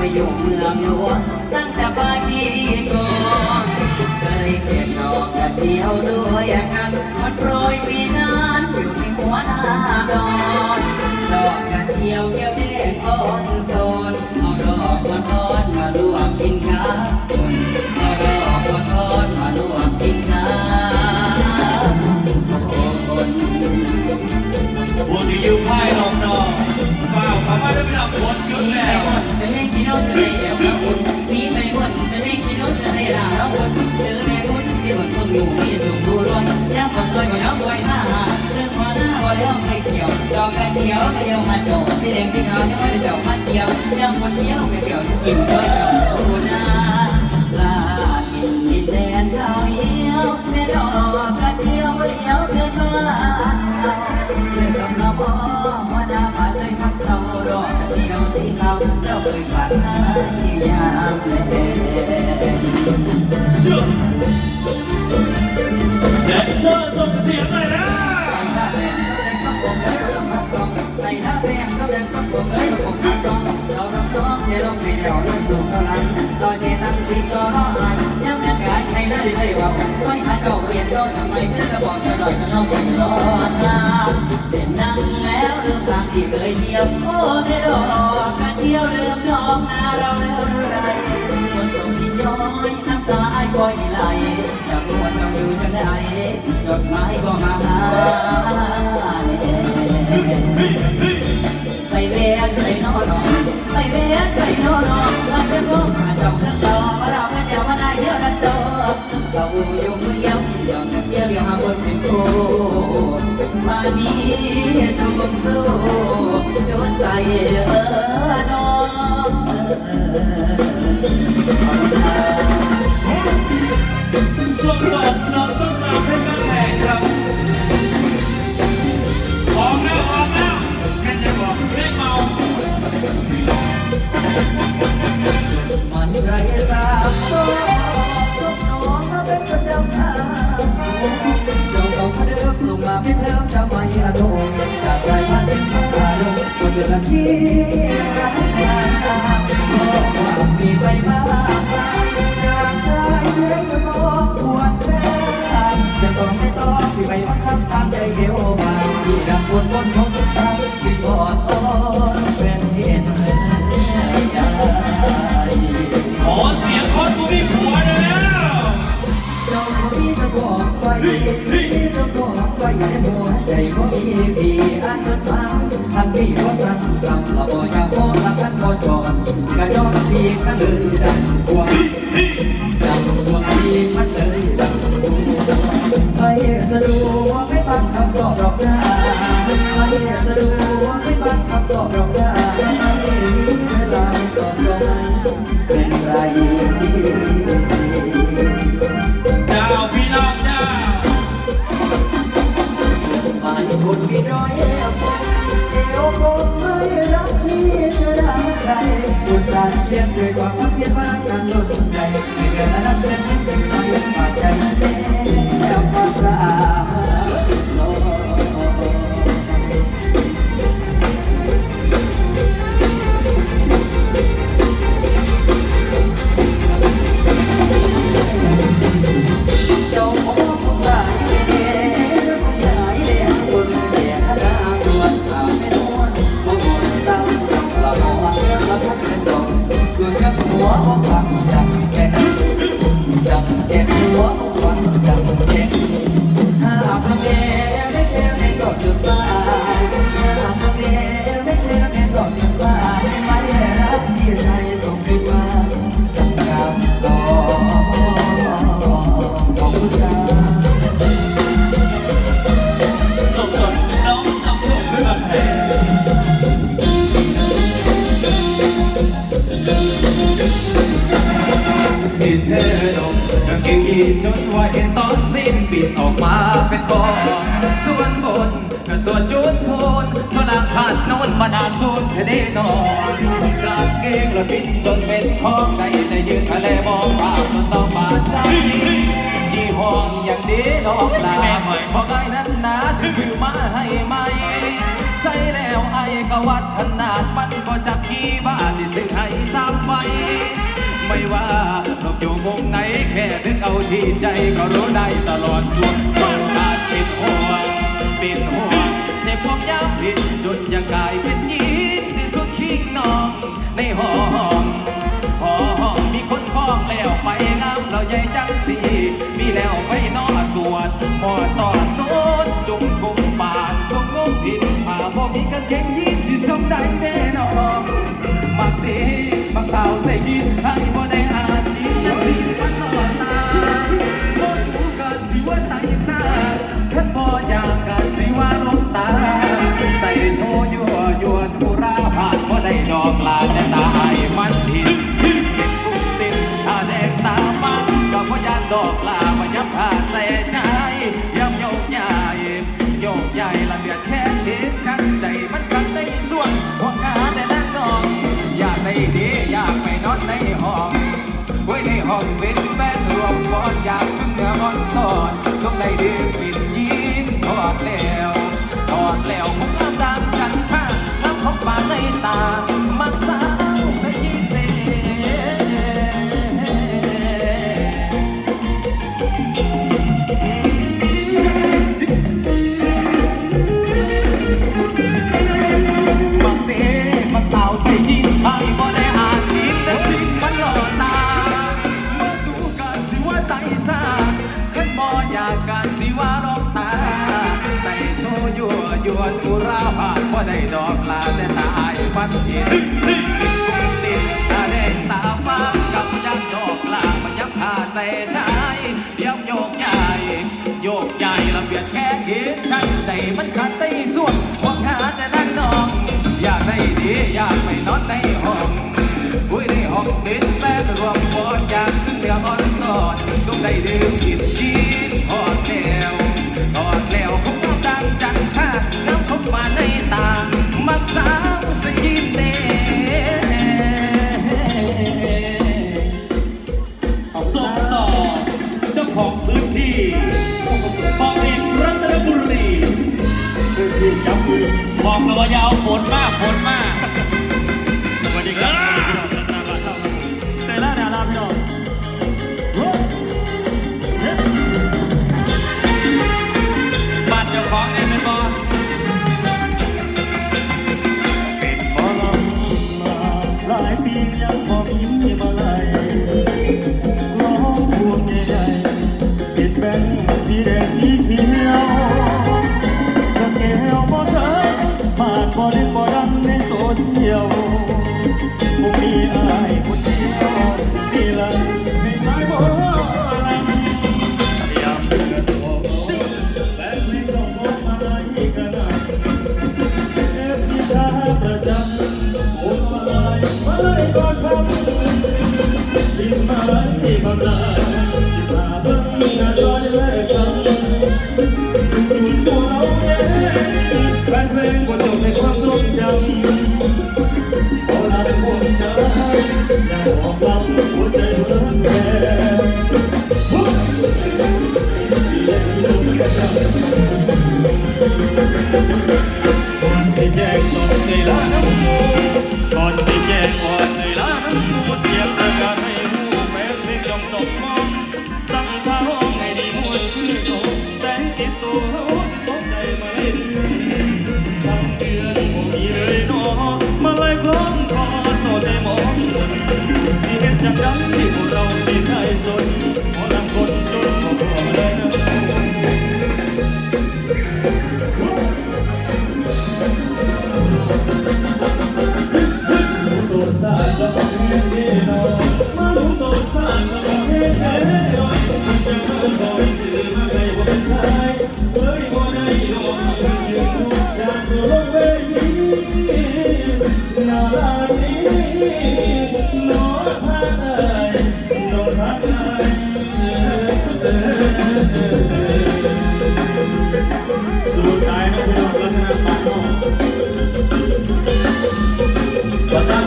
มาอยู่เมืองหลวงตั้งแต่ปลายปีก่อนเคยเป็นน้องกัะเที่ยว น้อยเมาเที่ยวนั่งคนเดียวไม่เกี่ยวจะกินด้วยจ้า cũng ăn con Tôi không tốt như lúc bị đèo lúc dùng tôi lạnh Tôi chỉ tâm khi có anh Nhắm nhắc gái hay đã đi thay vòng Quay hạ cầu biển tôi thằng mày cứ là bọn cho đời thằng ông bình con Để nắng éo đường thẳng thì cười nhiều Ô thế đồ cả chiều đêm đón na đâu đâu đây Một tổng nhìn nhói nắm ta ai coi lại Chẳng muốn trong yêu chẳng đại Giọt mãi có เออน้องช่วงเปิดน้องต้องสามให้บ้านแตกครับพร้อมแล้วพร้อมแล้วแค่จะบอกเรื่องเมามันไรสาบก็ส่งน้องมาเป็นประจำทางเจ้าต้องเลือกส่งมาให้เธอทำไมอะโละที่รักกันตาขอความมีไปมา อีมาเลยดังหัวดังหัวอีมาเลยดังหัวไปสะดวกไม่ต้องคำตอบหรอกนะ นโลกคนใดไม่เกินระดับเป็น ขาดน้นมาดาสูดเด้นอนกางเกงเราปิดจนเป็นห้องในในยืนทะเลมองฟ้าจนต้องบาดใจยี่ห้องอย่างนี้ดอกลาพอไกนั้นนะซื้อมาให้ไหมใส่แล้วไอ้กวัดขนาดมันก็จะกี่บ้านที่ซื้อให้ซ้ำไปไม่ว่าเราอยู่วงไหนแค่นึกเอาที่ใจก็รู้ได้ตลอดสวดขาดเป็นห่วงเป็นห่วง ของยามพิษจนยังกายเป็นยีนที่สุดขิงนองในห้องห้องมีคนพ้องแล้วไปงามเราใหญ่จังสีมีแล้วไปนอสวดพอตอนโน้นจุ่มกุมปานสมงงผิดผ่าบ่มีกางเก่งยีนที่สมได้ ได้ดึงนยีนถอดแล้วถอดแล้วผมงามตามฉันข้างน้ำพบมาในตา ฟ้าน้งตา ใส่โชยัวยวนอุราผาพอได้ดอกลาแต่ตายพันเย็นวติดตาแดงตาฟ้ากับยัดอกลามันยัผาใส่ชาเดี๋ยวโยกใหญ่โยกใหญ่ละเบียดแค่เห็นชันใจมันขัดใจส่วนหวังาแต่นั่งอง อยากได้ดีอยากไปนอนในห้องอุ้ยในห้องเป็แปลรวมพอดอยากซึ่งเดียอ่อนกุ้งได้ดื่ม อย่าเอาฝนมากฝนมาก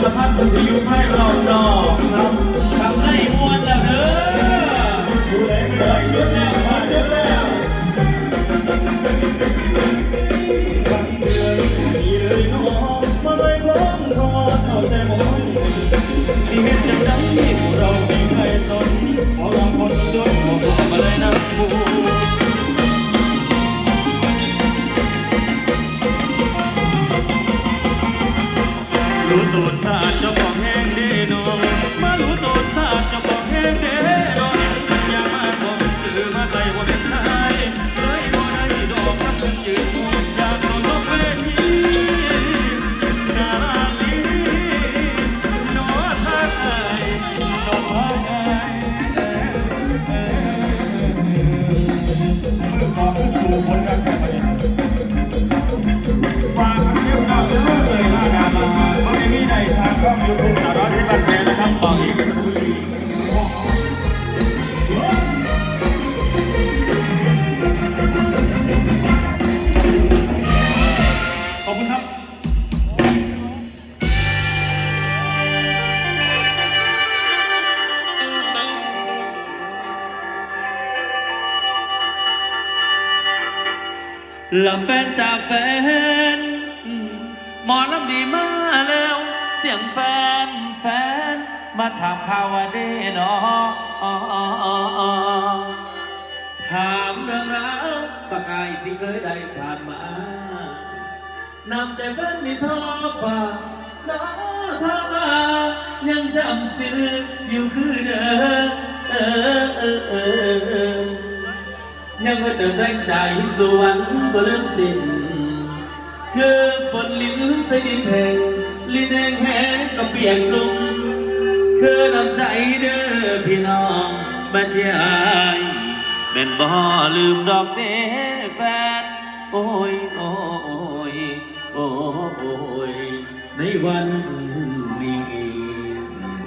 สามารถฝึกอายุให้เรานอน ยูทูบสารที่บันเทิงนะครับฝากอีกขอบคุณครับลำแฟนจากแฟน หมอลำดีมาแล้วเสียงแฟ นแฟน มาถามข่าวว่าเด้นอถามเรื่องราวปากายที่เคยได้ผ่านมานำแต่แฟนมีทอฟ้าน้อทอมายังจำจืออยู่คือเดิมเออเออเออยังไม่เติมแรงใจสวรรค์บ่เริ่มสิ้นคือฝนลิ้นใส่ดินแห้ง ลิ้นแห้งแห้งก็เปียกสุ่มคือน้ำใจเด้อพี่น้องมาเที่ยวแม่นบ่ลืมดอกเด้แฟน โอ้ยโอ้ยโอ้ยในวัน